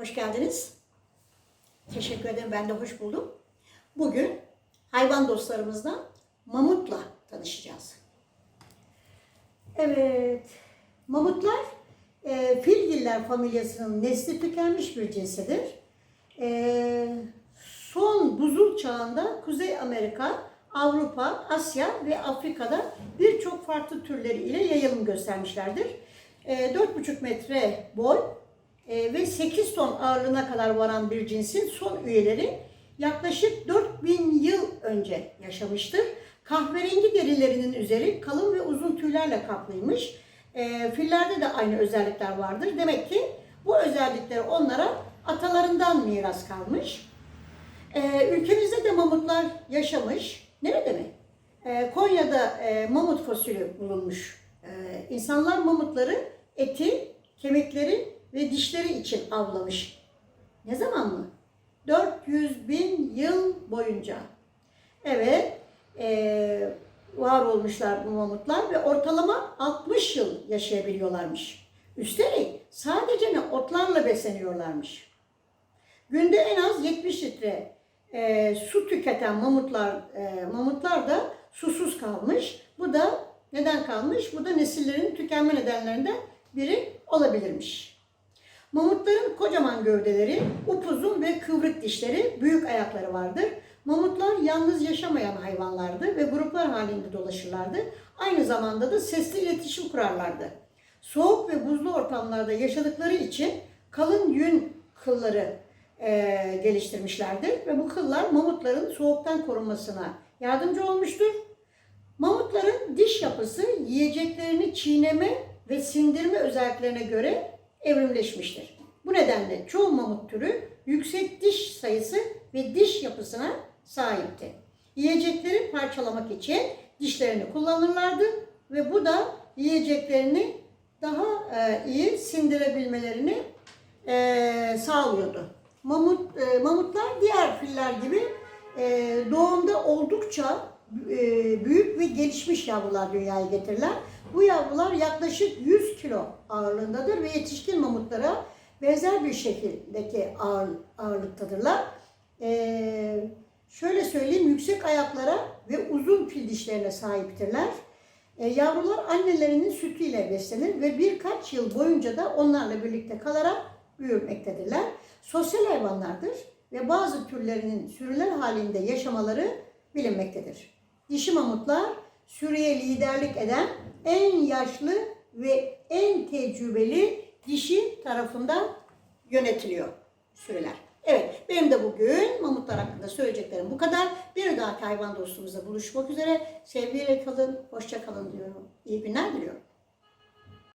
Hoş geldiniz. Teşekkür ederim. Ben de hoş buldum. Bugün hayvan dostlarımızla mamutla tanışacağız. Evet, mamutlar e, filgiller familyasının nesli tükenmiş bir cinsidir. E, son buzul çağında Kuzey Amerika, Avrupa, Asya ve Afrika'da birçok farklı türleri ile yayılım göstermişlerdir. E, 4,5 metre boy 8 ton ağırlığına kadar varan bir cinsin son üyeleri yaklaşık 4000 yıl önce yaşamıştır. Kahverengi derilerinin üzeri kalın ve uzun tüylerle kaplıymış. E, fillerde de aynı özellikler vardır. Demek ki bu özellikler onlara atalarından miras kalmış. E, ülkemizde de mamutlar yaşamış. Nerede mi? E, Konya'da e, mamut fosilü bulunmuş. E, insanlar mamutları eti, kemikleri ve dişleri için avlamış. Ne zaman mı? 400 bin yıl boyunca. Evet, e, var olmuşlar bu mamutlar ve ortalama 60 yıl yaşayabiliyorlarmış. Üstelik sadece ne otlarla besleniyorlarmış. Günde en az 70 litre e, su tüketen mamutlar e, mamutlar da susuz kalmış. Bu da neden kalmış? Bu da nesillerin tükenme nedenlerinden biri olabilirmiş. Mamutların kocaman gövdeleri, upuzun ve kıvrık dişleri, büyük ayakları vardır. Mamutlar yalnız yaşamayan hayvanlardı ve gruplar halinde dolaşırlardı. Aynı zamanda da sesli iletişim kurarlardı. Soğuk ve buzlu ortamlarda yaşadıkları için kalın yün kılları e, geliştirmişlerdir ve bu kıllar mamutların soğuktan korunmasına yardımcı olmuştur. Mamutların diş yapısı yiyeceklerini çiğneme ve sindirme özelliklerine göre evrimleşmiştir. Bu nedenle çoğu mamut türü yüksek diş sayısı ve diş yapısına sahipti. Yiyecekleri parçalamak için dişlerini kullanırlardı ve bu da yiyeceklerini daha e, iyi sindirebilmelerini e, sağlıyordu. Mamut, e, mamutlar diğer filler gibi e, doğumda oldukça e, büyük ve gelişmiş yavrular dünyaya getirirler. Bu yavrular yaklaşık 100 kilo ağırlığındadır ve yetişkin mamutlara benzer bir şekildeki ağır, ağırlıktadırlar. E, şöyle söyleyeyim, yüksek ayaklara ve uzun fil dişlerine sahiptirler. E, yavrular annelerinin sütüyle beslenir ve birkaç yıl boyunca da onlarla birlikte kalarak büyümektedirler. Sosyal hayvanlardır ve bazı türlerinin sürüler halinde yaşamaları bilinmektedir. Dişi mamutlar sürüye liderlik eden en yaşlı ve en tecrübeli dişi tarafından yönetiliyor sürüler. Evet, benim de bugün mamutlar hakkında söyleyeceklerim bu kadar. Bir dahaki hayvan dostumuzla buluşmak üzere. Sevgiyle kalın, hoşça kalın diyorum. İyi günler diliyorum.